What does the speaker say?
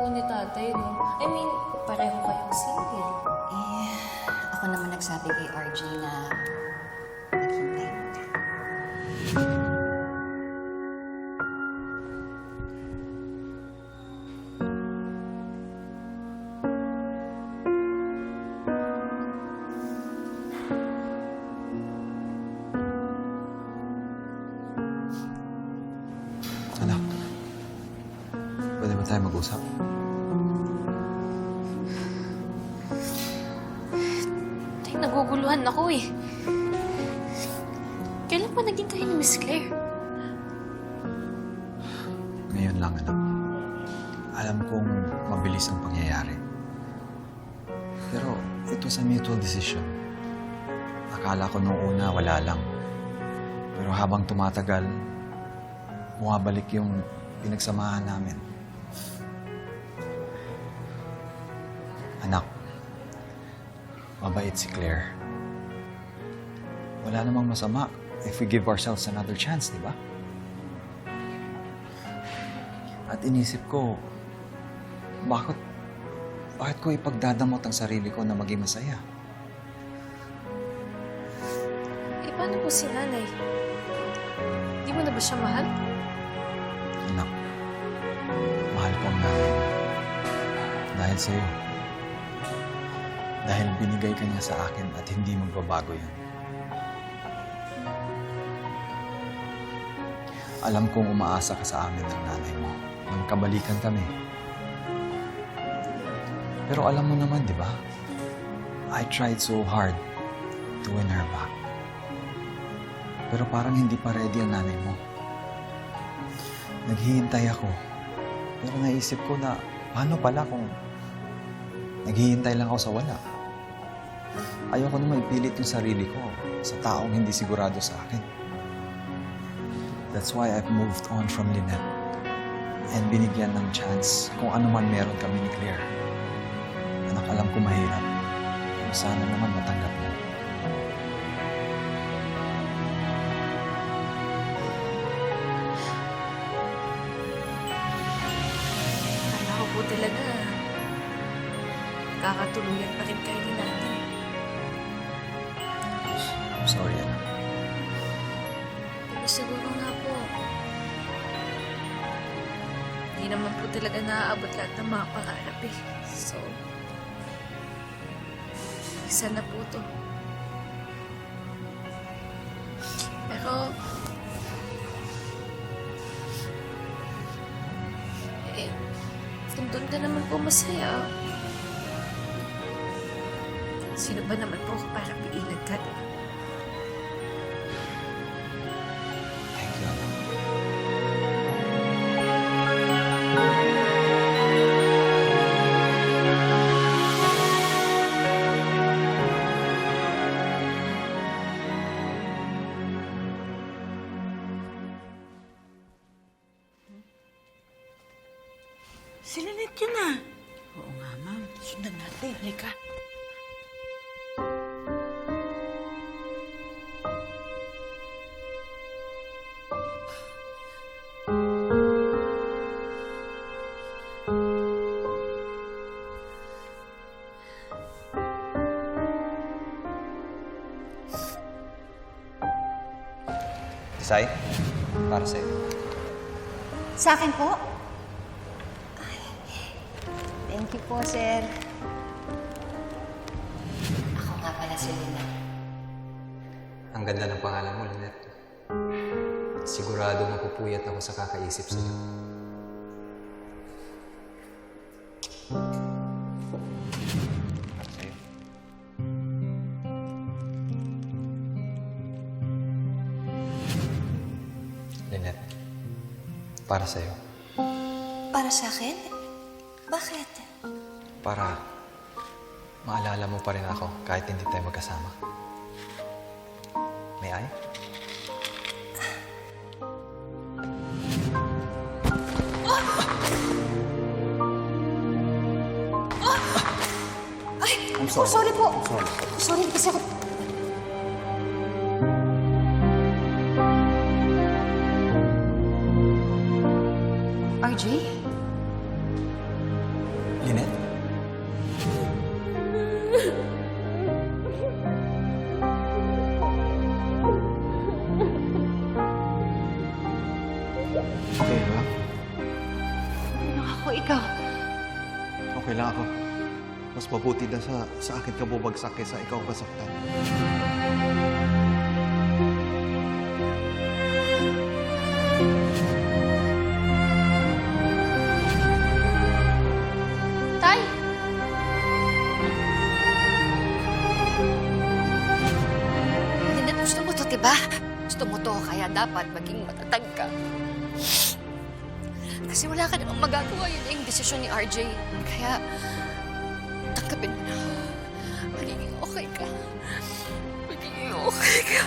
pinagtatagpo ni tatay, no? I mean, pareho kayong single. Eh, ako naman nagsabi kay RJ na maghintay muna. Ba tayo mag-usap? Tay, naguguluhan ako eh. Kailan pa naging kayo ni Miss Claire? Ngayon lang, anak. Alam kong mabilis ang pangyayari. Pero it was a mutual decision. Akala ko nung una wala lang. Pero habang tumatagal, bumabalik yung pinagsamahan namin. Mabait si Claire. Wala namang masama if we give ourselves another chance, di ba? At inisip ko, bakit, bakit ko ipagdadamot ang sarili ko na maging masaya? Eh, paano po si nanay? Di mo na ba siya mahal? Anak, mahal ko ang nanay. Dahil sa'yo. Dahil binigay ka niya sa akin at hindi magbabago yun. Alam kong umaasa ka sa amin ng nanay mo na magkabalikan kami. Pero alam mo naman, di ba? I tried so hard to win her back. Pero parang hindi pa ready ang nanay mo. Naghihintay ako. Pero naisip ko na, paano pala kung naghihintay lang ako sa wala? Ayoko na maipilit yung sarili ko sa taong hindi sigurado sa akin. That's why I've moved on from Lynette and binigyan ng chance kung ano man meron kami ni Claire. Anak, alam ko mahirap. Pero sana naman matanggap mo. Kala ko po talaga, kakatuluyan pa rin kayo ni nanay. Sorry, anak. Pero siguro nga po, hindi naman po talaga naaabot lahat ng mga pangarap eh. So, isa na po to. Pero, eh, doon ka naman po masaya, sino ba naman po para piilan ka, di Si Lynette yun ah. Oo nga, ma'am. Sundan natin. Halika. Isay, para sa'yo. Sa akin po? Thank you po, sir. Ako nga pala si Lina. Ang ganda ng pangalan mo, Lynette. Sigurado mapupuyat ako sa kakaisip sa'yo. Para sa'yo. Lynette, para sa'yo. Para sa akin? Bakit? Para maalala mo pa rin ako kahit hindi tayo magkasama. May I? Ay! I'm sorry. sorry po. I'm sorry. Sorry kasi ako... lang ako. Mas mabuti na sa, sa akin ka bumagsak kaysa ikaw masaktan. Tay! Lynette, gusto mo to, diba? Gusto mo to, kaya dapat maging matatag ka. Kasi wala ka namang magagawa yun na yung desisyon ni RJ. Kaya, tanggapin mo na. Magiging okay ka. Magiging okay ka.